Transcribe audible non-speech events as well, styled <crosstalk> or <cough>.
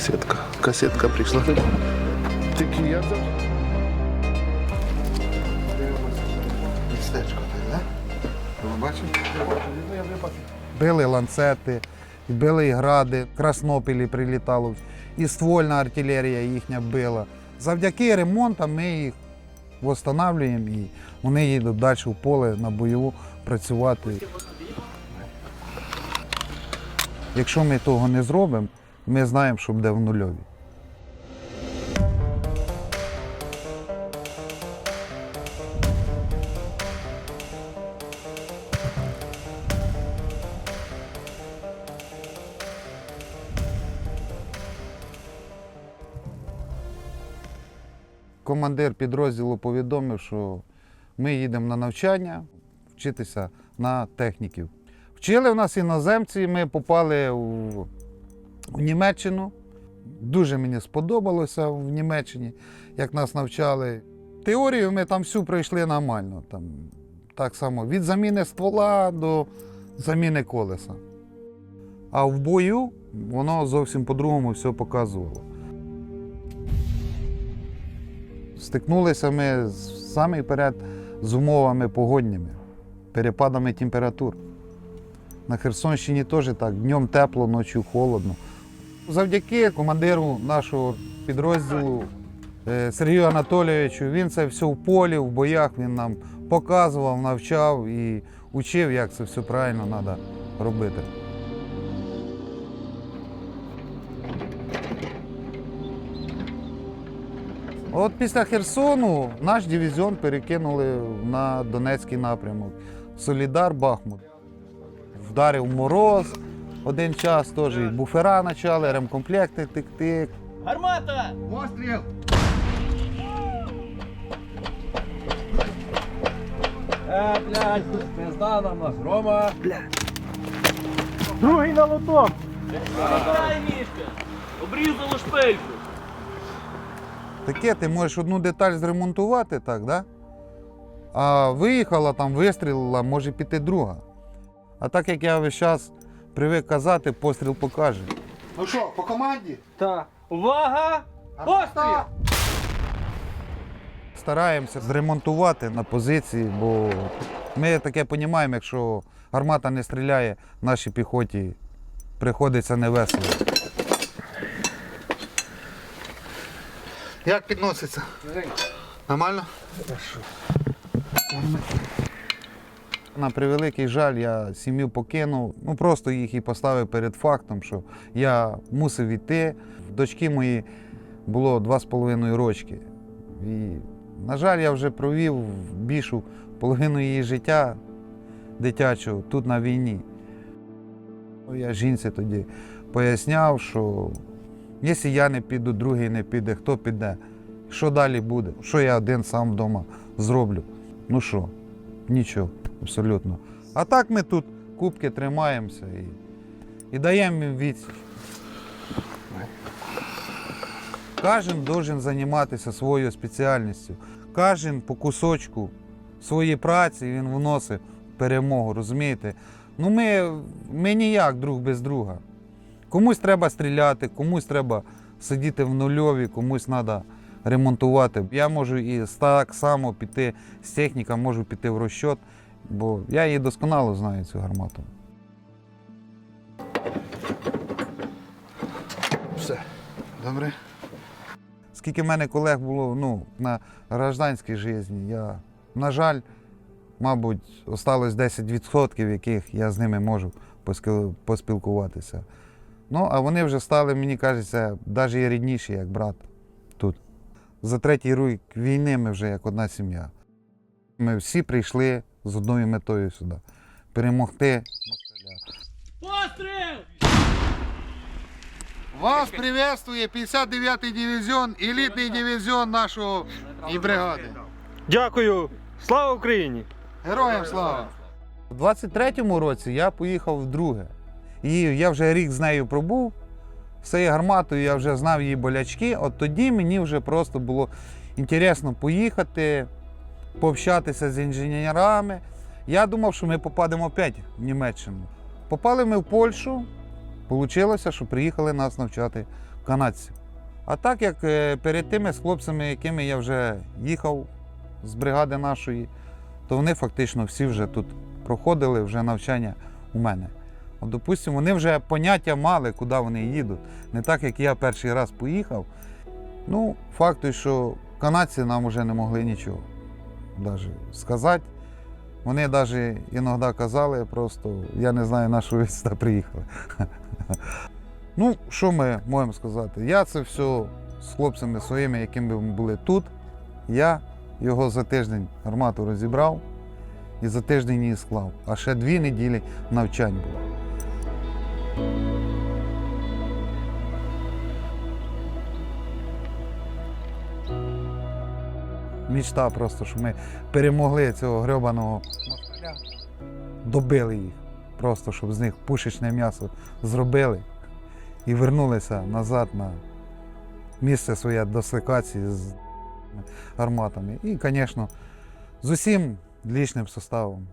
касетка. Касетка прийшла. Тільки я бачите? Ну, вже. Били ланцети, били гради, краснопілі прилітало, і ствольна артилерія їхня била. Завдяки ремонтам ми їх встановлюємо і вони їдуть далі в поле на бойову працювати. Якщо ми того не зробимо, ми знаємо, що буде в нульові. Командир підрозділу повідомив, що ми їдемо на навчання вчитися на техніків. Вчили в нас іноземці, ми попали в, в Німеччину. Дуже мені сподобалося в Німеччині, як нас навчали. Теорію ми там всю пройшли нормально. Там, так само від заміни ствола до заміни колеса. А в бою воно зовсім по-другому все показувало. Стикнулися ми саме перед з умовами погодніми, перепадами температур. На Херсонщині теж так, днем тепло, ночі холодно. Завдяки командиру нашого підрозділу е, Сергію Анатолійовичу, він це все в полі, в боях він нам показував, навчав і учив, як це все правильно треба робити. От після Херсону наш дивізіон перекинули на Донецький напрямок. Солідар Бахмут. Вдарив мороз один час теж, і буфера почали, ремкомплекти тик-тик. Гармата! Постріл! Е, блядь, пизда нам нас, Рома. Другий на лоток. Дай, Мішка. Обрізало шпильку. Таке ти можеш одну деталь зремонтувати, так, да? а виїхала там, вистрілила, може піти друга. А так як я весь час привик казати, постріл покаже. Ну що, по команді? Так. Увага! Постріл! Стараємося зремонтувати на позиції, бо ми таке розуміємо, якщо гармата не стріляє, нашій піхоті приходиться невесело. Як підноситься? Нормально? На превеликий жаль, я сім'ю покинув. Ну просто їх і поставив перед фактом, що я мусив йти. Дочки мої було два з половиною рочки. І, на жаль, я вже провів більшу половину її життя дитячого тут на війні. Ну, Я жінці тоді поясняв, що якщо я не піду, другий не піде, хто піде? Що далі буде? Що я один сам вдома зроблю? Ну що? Нічого, абсолютно. А так ми тут кубки тримаємося і, і даємо їм відсіч. Кожен має займатися своєю спеціальністю. Кожен по кусочку своєї праці він вносить перемогу, розумієте? Ну ми, ми ніяк друг без друга. Комусь треба стріляти, комусь треба сидіти в нульові, комусь треба ремонтувати. Я можу і так само піти з техніка, можу піти в розчот, бо я її досконало знаю, цю гармату. Все. Добре. Скільки в мене колег було ну, на гражданській житті, я, на жаль, мабуть, осталось 10%, яких я з ними можу поспілкуватися. Ну, а вони вже стали, мені кажеться, навіть рідніші, як брат. За третій рік війни ми вже як одна сім'я. Ми всі прийшли з одною метою сюди перемогти москаля. Постріл! Вас приветствує 59-й дивізіон, елітний дивізіон нашого і бригади. Дякую. Слава Україні! Героям слава! У 23-му році я поїхав вдруге. І я вже рік з нею пробув. З цією гарматою я вже знав її болячки. От тоді мені вже просто було інтересно поїхати, пообщатися з інженерами. Я думав, що ми попадемо опять в Німеччину. Попали ми в Польщу. Получилося, що приїхали нас навчати канадців. А так як е, перед тими з хлопцями, якими я вже їхав з бригади нашої, то вони фактично всі вже тут проходили вже навчання у мене. От, допустимо, вони вже поняття мали, куди вони їдуть. Не так, як я перший раз поїхав. Ну, факт що канадці нам вже не могли нічого даже сказати. Вони навіть іноді казали, просто я не знаю, на що ви сюди приїхали. <laughs> Ну, що ми можемо сказати? Я це все з хлопцями своїми, якими ми були тут. Я його за тиждень гармату розібрав і за тиждень її склав. А ще дві неділі навчань було. Мічта просто, що ми перемогли цього грьобаного москаля, добили їх. Просто, щоб з них пушечне м'ясо зробили і вернулися назад на місце своє дислокації з гарматами. І, звісно, з усім лічним составом.